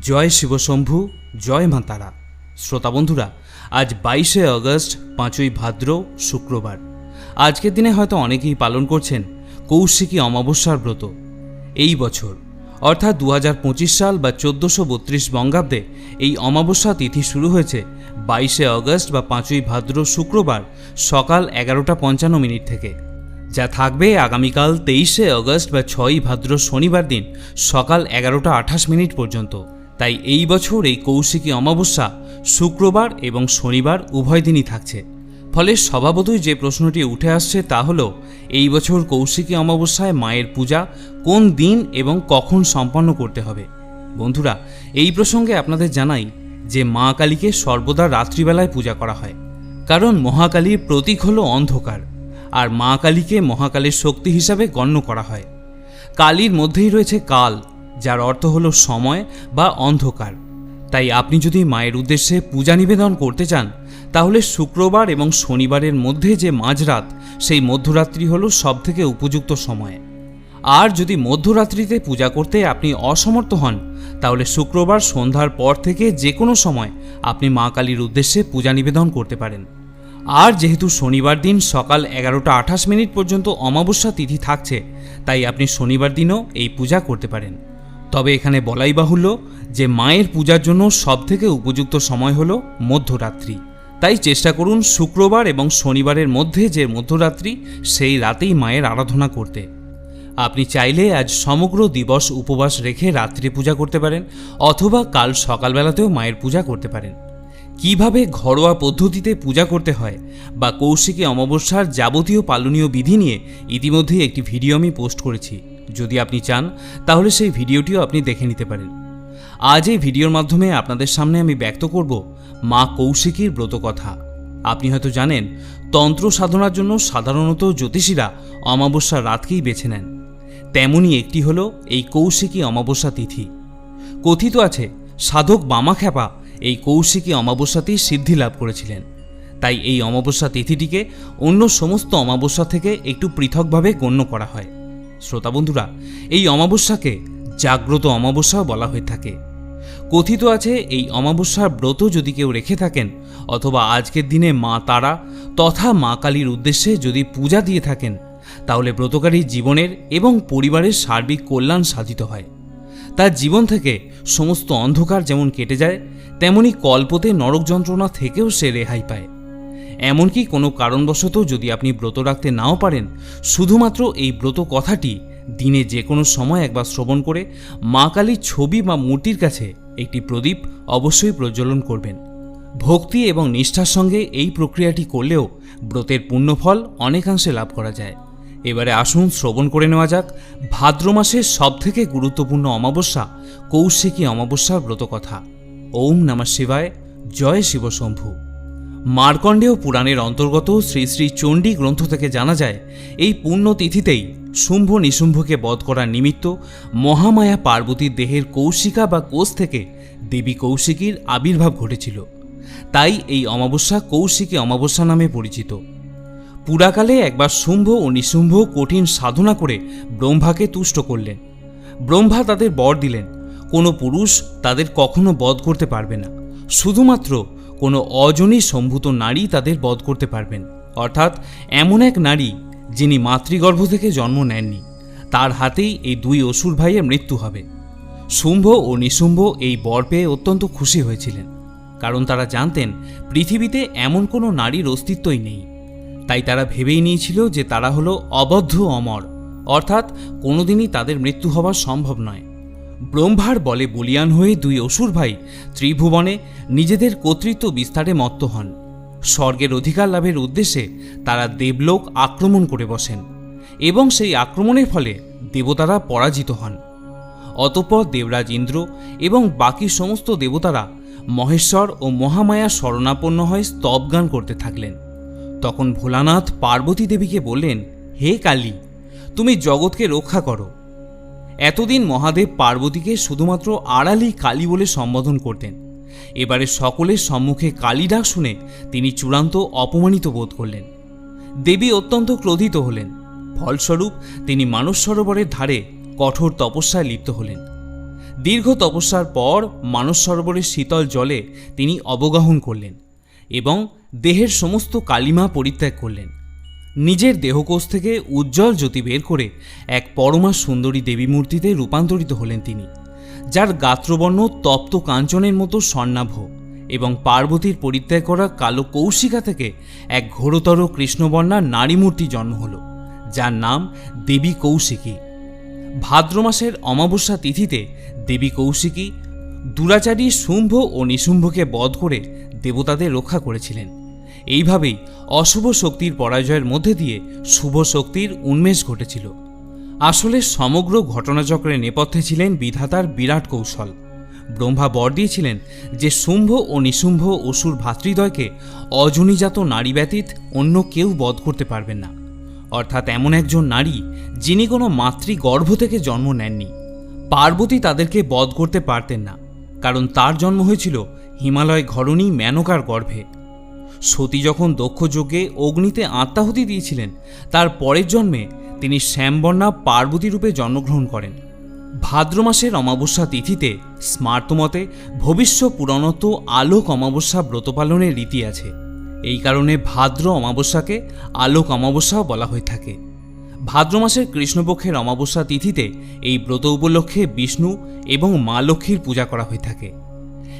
জয় শিবশম্ভু, জয় মা তারা শ্রোতা বন্ধুরা, আজ বাইশে আগস্ট, পাঁচই ভাদ্র, শুক্রবার। আজকের দিনে হয়তো অনেকেই পালন করছেন কৌশিকী অমাবস্যার ব্রত। এই বছর, অর্থাৎ দু হাজার পঁচিশ সাল বা চোদ্দোশো বত্রিশ বঙ্গাব্দে এই অমাবস্যা তিথি শুরু হয়েছে বাইশে আগস্ট বা পাঁচই ভাদ্র, শুক্রবার, সকাল এগারোটা পঞ্চান্ন মিনিট থেকে। যা থাকবে আগামীকাল তেইশে আগস্ট বা ছয়ই ভাদ্র শনিবার দিন সকাল এগারোটা আঠাশ মিনিট পর্যন্ত। তাই এই বছর এই কৌশিকী অমাবস্যা শুক্রবার এবং শনিবার উভয় দিনই থাকছে। ফলে স্বভাবতই যে প্রশ্নটি উঠে আসছে তা হলো, এই বছর কৌশিকী অমাবস্যায় মায়ের পূজা কোন দিন এবং কখন সম্পন্ন করতে হবে? বন্ধুরা, এই প্রসঙ্গে আপনাদের জানাই যে মা কালীকে সর্বদা রাত্রিবেলায় পূজা করা হয়। কারণ মহাকালীর প্রতীক হলো অন্ধকার, আর মা কালীকে মহাকালীর শক্তি হিসাবে গণ্য করা হয়। কালীর মধ্যেই রয়েছে কাল যার অর্থ হলো সময় বা অন্ধকার। তাই আপনি যদি মায়ের উদ্দেশ্যে পূজা নিবেদন করতে চান, তাহলে শুক্রবার এবং শনিবারের মধ্যে যে মাঝরাত, সেই মধ্যরাত্রি হলো সবথেকে উপযুক্ত সময়। আর যদি মধ্যরাত্রিতে পূজা করতে আপনি অসমর্থ হন, তাহলে শুক্রবার সন্ধ্যার পর থেকে যে কোনো সময় আপনি মা কালীর উদ্দেশ্যে পূজা নিবেদন করতে পারেন। আর যেহেতু শনিবার দিন সকাল এগারোটা আঠাশ মিনিট পর্যন্ত অমাবস্যা তিথি থাকছে, তাই আপনি শনিবার দিনও এই পূজা করতে পারেন। তবে এখানে বলাই বাহুল্য যে মায়ের পূজার জন্য সবথেকে উপযুক্ত সময় হলো মধ্যরাত্রি। তাই চেষ্টা করুন শুক্রবার এবং শনিবারের মধ্যে যে মধ্যরাত্রি, সেই রাতেই মায়ের আরাধনা করতে। আপনি চাইলে আজ সমগ্র দিবস উপবাস রেখে রাত্রি পূজা করতে পারেন, অথবা কাল সকালবেলাতেও মায়ের পূজা করতে পারেন। কীভাবে ঘরোয়া পদ্ধতিতে পূজা করতে হয় বা কৌশিকী অমাবস্যার যাবতীয় পালনীয় বিধি নিয়ে ইতিমধ্যেই একটি ভিডিও আমি পোস্ট করেছি। যদি আপনি চান, তাহলে সেই ভিডিওটিও আপনি দেখে নিতে পারেন। আজ এই ভিডিওর মাধ্যমে আপনাদের সামনে আমি ব্যক্ত করব মা কৌশিকীর ব্রত কথা আপনি হয়তো জানেন, তন্ত্র সাধনার জন্য সাধারণত জ্যোতিষীরা অমাবস্যার রাতকেই বেছে নেন। তেমনই একটি হল এই কৌশিকী অমাবস্যা তিথি। কথিত আছে, সাধক বামাখ্যাপা এই কৌশিকী অমাবস্যাতেই সিদ্ধি লাভ করেছিলেন। তাই এই অমাবস্যা তিথিটিকে অন্য সমস্ত অমাবস্যা থেকে একটু পৃথকভাবে গণ্য করা হয়। শ্রোতা বন্ধুরা, এই অমাবস্যাকে জাগ্রত অমাবস্যাও বলা হয়ে থাকে। কথিত আছে, এই অমাবস্যার ব্রত যদি কেউ রেখে থাকেন, অথবা আজকের দিনে মা তারা তথা মা কালীর উদ্দেশ্যে যদি পূজা দিয়ে থাকেন, তাহলে ব্রতকারীর জীবনের এবং পরিবারের সার্বিক কল্যাণ সাধিত হয়। তার জীবন থেকে সমস্ত অন্ধকার যেমন কেটে যায়, তেমনি কল্পতে নরক যন্ত্রণা থেকেও সে রেহাই পায়। এমনকি কোনো কারণবশত যদি আপনি ব্রত রাখতে নাও পারেন, শুধুমাত্র এই ব্রত কথাটি দিনে যে কোনো সময় একবার শ্রবণ করে মা কালীর ছবি বা মূর্তির কাছে একটি প্রদীপ অবশ্যই প্রজ্বলন করবেন। ভক্তি এবং নিষ্ঠার সঙ্গে এই প্রক্রিয়াটি করলেও ব্রতের পুণ্যফল অনেকাংশে লাভ করা যায়। এবারে আসুন শ্রবণ করে নেওয়া যাক। ভাদ্র মাসের সবথেকে গুরুত্বপূর্ণ অমাবস্যা কৌশিকী অমাবস্যার ব্রত কথা ওম নমঃ শিবায়। জয় শিবশম্ভু মার্কণ্ডেয় পুরাণের অন্তর্গত শ্রী শ্রী চণ্ডী গ্রন্থ থেকে জানা যায়, এই পুণ্যতিথিতেই শুম্ভ নিশুম্ভকে বধ করার নিমিত্ত মহামায়া পার্বতীর দেহের কৌশিকা বা কোষ থেকে দেবী কৌশিকীর আবির্ভাব ঘটেছিল। তাই এই অমাবস্যা কৌশিকী অমাবস্যা নামে পরিচিত। পুরাকালে একবার শুম্ভ ও নিশুম্ভ কঠিন সাধনা করে ব্রহ্মাকে তুষ্ট করলেন। ব্রহ্মা তাদের বর দিলেন। কোনো পুরুষ তাদের কখনো বধ করতে পারবে না। শুধুমাত্র কোনো অজনী সম্ভূত নারী তাদের বধ করতে পারবেন। অর্থাৎ এমন এক নারী যিনি মাতৃগর্ভ থেকে জন্ম নেননি, তার হাতেই এই দুই অসুর ভাইয়ের মৃত্যু হবে। শুম্ভ ও নিশুম্ভ এই বর পেয়ে অত্যন্ত খুশি হয়েছিলেন, কারণ তারা জানতেন পৃথিবীতে এমন কোনো নারীর অস্তিত্বই নেই। তাই তারা ভেবেই নিয়েছিল যে তারা হলো অবদ্ধ অমর, অর্থাৎ কোনোদিনই তাদের মৃত্যু হওয়া সম্ভব নয়। ব্রহ্মার বলে বলিয়ান হয়ে দুই অসুর ভাই ত্রিভুবনে নিজেদের কর্তৃত্ব বিস্তারে মত্ত হন। স্বর্গের অধিকার লাভের উদ্দেশ্যে তারা দেবলোক আক্রমণ করে বসেন এবং সেই আক্রমণের ফলে দেবতারা পরাজিত হন। অতঃপর দেবরাজ ইন্দ্র এবং বাকি সমস্ত দেবতারা মহেশ্বর ও মহামায়া শরণাপন্ন হয়ে স্তবগান করতে থাকলেন। তখন ভোলানাথ পার্বতী দেবীকে বললেন, হে কালী, তুমি জগৎকে রক্ষা করো। এতদিন মহাদেব পার্বতীকে শুধুমাত্র আড়ালি কালী বলে সম্বোধন করতেন। এবারে সকলের সম্মুখে কালী ডাক শুনে তিনি চূড়ান্ত অপমানিত বোধ করলেন। দেবী অত্যন্ত ক্রোধিত হলেন। ফলস্বরূপ তিনি মানস সরোবরের ধারে কঠোর তপস্যায় লিপ্ত হলেন। দীর্ঘ তপস্যার পর মানস সরোবরের শীতল জলে তিনি অবগাহন করলেন এবং দেহের সমস্ত কালিমা পরিত্যাগ করলেন। নিজের দেহকোষ থেকে উজ্জ্বল জ্যোতি বের করে এক পরমা সুন্দরী দেবী মূর্তিতে রূপান্তরিত হলেন তিনি, যার গাত্রবর্ণ তপ্ত কাঞ্চনের মতো স্বর্ণাভ এবং পার্বতীর পরিত্যাগ করা কালো কৌশিকা থেকে এক ঘোরতর কৃষ্ণবর্ণা নারী মূর্তি জন্ম হল, যার নাম দেবী কৌশিকী। ভাদ্র মাসের অমাবস্যা তিথিতে দেবী কৌশিকী, দুরাচারী শুম্ভ ও নিশুম্ভকে বধ করে দেবতাদের রক্ষা করেছিলেন। এইভাবেই অশুভ শক্তির পরাজয়ের মধ্যে দিয়ে শুভ শক্তির উন্মেষ ঘটেছিল। আসলে সমগ্র ঘটনাচক্রের নেপথ্যে ছিলেন বিধাতার বিরাট কৌশল। ব্রহ্মা বর দিয়েছিলেন যে শুম্ভ ও নিশুম্ভ অসুর ভাতৃদ্বয়কে অজনীজাত নারী ব্যতীত অন্য কেউ বধ করতে পারবেন না। অর্থাৎ এমন একজন নারী যিনি কোনো মাতৃগর্ভ থেকে জন্ম নেননি। পার্বতী তাদেরকে বধ করতে পারতেন না, কারণ তার জন্ম হয়েছিল হিমালয় ঘরণী মেনকার গর্ভে। সতী যখন দক্ষ যজ্ঞে অগ্নিতে আত্মাহুতি দিয়েছিলেন, তার পরের জন্মে তিনি শ্যামবর্ণা পার্বতী রূপে জন্মগ্রহণ করেন। ভাদ্র মাসের অমাবস্যা তিথিতে স্মার্তমতে ভবিষ্য পুরনত আলোক অমাবস্যা ব্রত পালনের রীতি আছে। এই কারণে ভাদ্র অমাবস্যাকে আলোক অমাবস্যাও বলা হয়ে থাকে। ভাদ্র মাসের কৃষ্ণপক্ষের অমাবস্যা তিথিতে এই ব্রত উপলক্ষে বিষ্ণু এবং মা লক্ষ্মীর পূজা করা হয়ে থাকে।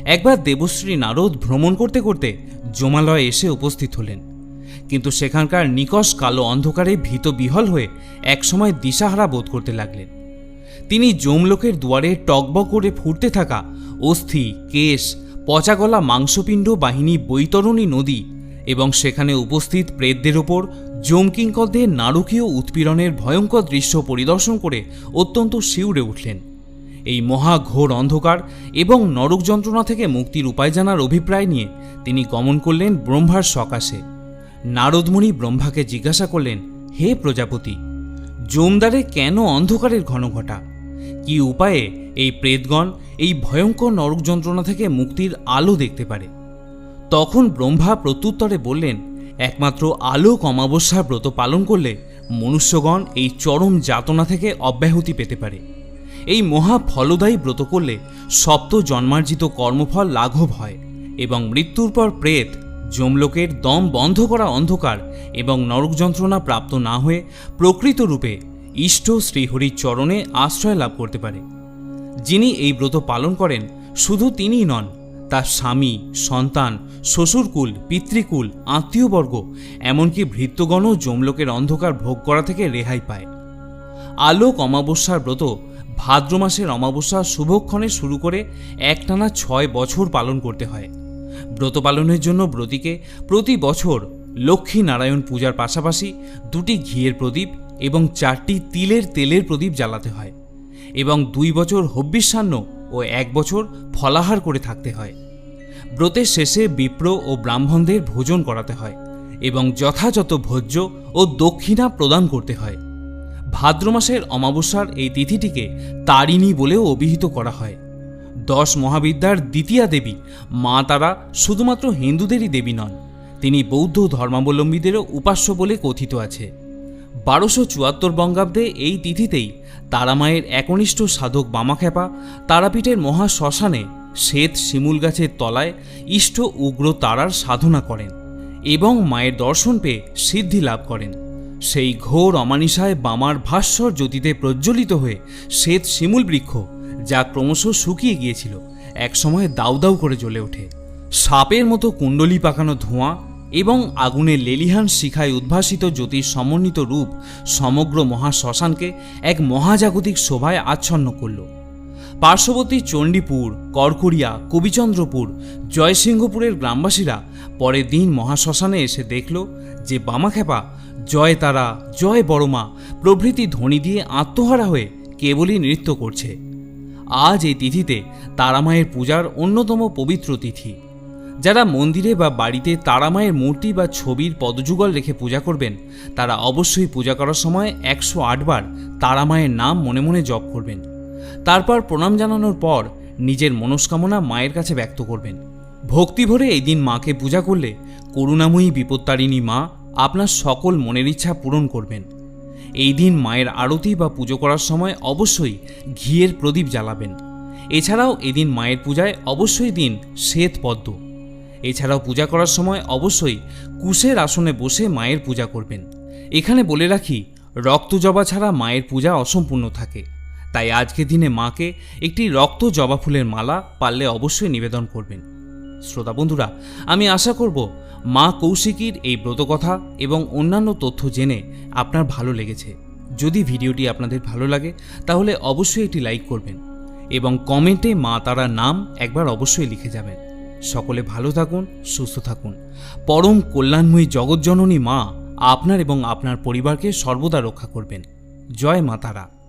একবার দেবশ্রী নারদ ভ্রমণ করতে করতে জমালয়ে এসে উপস্থিত হলেন। কিন্তু সেখানকার নিকষ কালো অন্ধকারে ভীত বিহল হয়ে একসময় দিশাহারা বোধ করতে লাগলেন। তিনি জমলোকের দুয়ারে টকবক করে ফুটতে থাকা অস্থি, কেশ, পচাগলা মাংসপিণ্ড বাহিনী বৈতরণী নদী এবং সেখানে উপস্থিত প্রেতদের ওপর জমকিঙ্কদের নারকীয় উৎপীড়নের ভয়ঙ্কর দৃশ্য পরিদর্শন করে অত্যন্ত শিউরে উঠলেন। এই মহাঘোর অন্ধকার এবং নরক যন্ত্রণা থেকে মুক্তির উপায় জানার অভিপ্রায় নিয়ে তিনি গমন করলেন ব্রহ্মার সকাশে। নারদমণি ব্রহ্মাকে জিজ্ঞাসা করলেন, হে প্রজাপতি, জমদারে কেন অন্ধকারের ঘন ঘটা? কি উপায়ে এই প্রেতগণ এই ভয়ঙ্কর নরক যন্ত্রণা থেকে মুক্তির আলো দেখতে পারে? তখন ব্রহ্মা প্রত্যুত্তরে বললেন, একমাত্র আলোক অমাবস্যার ব্রত পালন করলে মনুষ্যগণ এই চরম যাতনা থেকে অব্যাহতি পেতে পারে। এই মহা ফলদায়ী ব্রত করলে সপ্ত জন্মার্জিত কর্মফল লাঘব হয় এবং মৃত্যুর পর প্রেত, যমলোকের দম বন্ধ করা অন্ধকার এবং নরক যন্ত্রণা প্রাপ্ত না হয়ে প্রকৃত রূপে ইষ্ট শ্রীহরির চরণে আশ্রয় লাভ করতে পারে। যিনি এই ব্রত পালন করেন, শুধু তিনিই নন, তার স্বামী, সন্তান, শ্বশুরকুল, পিতৃকুল, আত্মীয়বর্গ, এমনকি ভৃত্যগণও যমলোকের অন্ধকার ভোগ করা থেকে রেহাই পায়। আলোক অমাবস্যার ব্রত ভাদ্র মাসের অমাবস্যা শুভক্ষণে শুরু করে একটানা ছয় বছর পালন করতে হয়। ব্রত পালনের জন্য ব্রতীকে প্রতি বছর লক্ষ্মী নারায়ণ পূজার পাশাপাশি দুটি ঘিয়ের প্রদীপ এবং চারটি তিলের তেলের প্রদীপ জ্বালাতে হয় এবং দুই বছর হব্বিষ্যান্ন ও এক বছর ফলাহার করে থাকতে হয়। ব্রতের শেষে বিপ্র ও ব্রাহ্মণদের ভোজন করাতে হয় এবং যথাযথ ভোজ্য ও দক্ষিণা প্রদান করতে হয়। ভাদ্র মাসের অমাবস্যার এই তিথিটিকে তারিণী বলেও অভিহিত করা হয়। দশ মহাবিদ্যার দ্বিতীয়া দেবী মা তারা শুধুমাত্র হিন্দুদেরই দেবী নন, তিনি বৌদ্ধ ধর্মাবলম্বীদেরও উপাস্য বলে কথিত আছে। বারোশো চুয়াত্তর বঙ্গাব্দে এই তিথিতেই তারামায়ের একনিষ্ঠ সাধক বামাখ্যাপা তারাপীঠের মহা শ্মশানে শ্বেত শিমুল গাছের তলায় ইষ্ট উগ্র তারার সাধনা করেন এবং মায়ের দর্শন পেয়ে সিদ্ধি লাভ করেন। সেই ঘোর অমানিসায় বামার ভাস্বর জ্যোতিতে প্রজ্বলিত হয়ে শ্বেত শিমুল বৃক্ষ, যা ক্রমশ শুকিয়ে গিয়েছিল একসময় দাউ দাউ করে জ্বলে ওঠে। সাপের মতো কুণ্ডলি পাকানো ধোঁয়া এবং আগুনের লেলিহান শিখায় উদ্ভাসিত জ্যোতির সমন্বিত রূপ সমগ্র মহাশ্মশানকে এক মহাজাগতিক শোভায় আচ্ছন্ন করল। পার্শ্ববর্তী চণ্ডীপুর করকুরিয়া কবিচন্দ্রপুর, জয়সিংহপুরের গ্রামবাসীরা পরের দিন মহাশ্মশানে এসে দেখল যে বামাখ্যাপা জয় তারা, জয় বড়মা প্রভৃতি ধ্বনি দিয়ে আত্মহারা হয়ে কেবলই নৃত্য করছে। আজ এই তিথিতে তারামায়ের পূজার অন্যতম পবিত্র তিথি। যারা মন্দিরে বা বাড়িতে তারামায়ের মূর্তি বা ছবির পদযুগল রেখে পূজা করবেন, তারা অবশ্যই পূজা করার সময় একশো আটবার তারামায়ের নাম মনে মনে জপ করবেন। তারপর প্রণাম জানানোর পর নিজের মনস্কামনা মায়ের কাছে ব্যক্ত করবেন। ভক্তি ভরে এই দিন মাকে পূজা করলে করুণাময়ী বিপত্তারিণী মা আপনার সকল মনের ইচ্ছা পূরণ করবেন। এই দিন মায়ের আরতি বা পুজো করার সময় অবশ্যই ঘিয়ের প্রদীপ জ্বালাবেন। এছাড়াও এদিন মায়ের পূজায় অবশ্যই দিন শ্বেত পদ্ম। এছাড়াও পূজা করার সময় অবশ্যই কুশের আসনে বসে মায়ের পূজা করবেন। এখানে বলে রাখি রক্ত জবা ছাড়া মায়ের পূজা অসম্পূর্ণ থাকে। তাই আজকের দিনে মাকে একটি রক্ত জবা ফুলের মালা পারলে অবশ্যই নিবেদন করবেন। শ্রোতা বন্ধুরা, আমি আশা করব মা কৌশিকীর এই ব্রতকথা এবং অন্যান্য তথ্য জেনে আপনার ভালো লেগেছে। যদি ভিডিওটি আপনাদের ভালো লাগে, তাহলে অবশ্যই এটি লাইক করবেন এবং কমেন্টে মা তারার নাম একবার অবশ্যই লিখে যাবেন। সকলে ভালো থাকুন, সুস্থ থাকুন। পরম কল্যাণময়ী জগৎজননী মা আপনার এবং আপনার পরিবারকে সর্বদা রক্ষা করবেন। জয় মা তারা।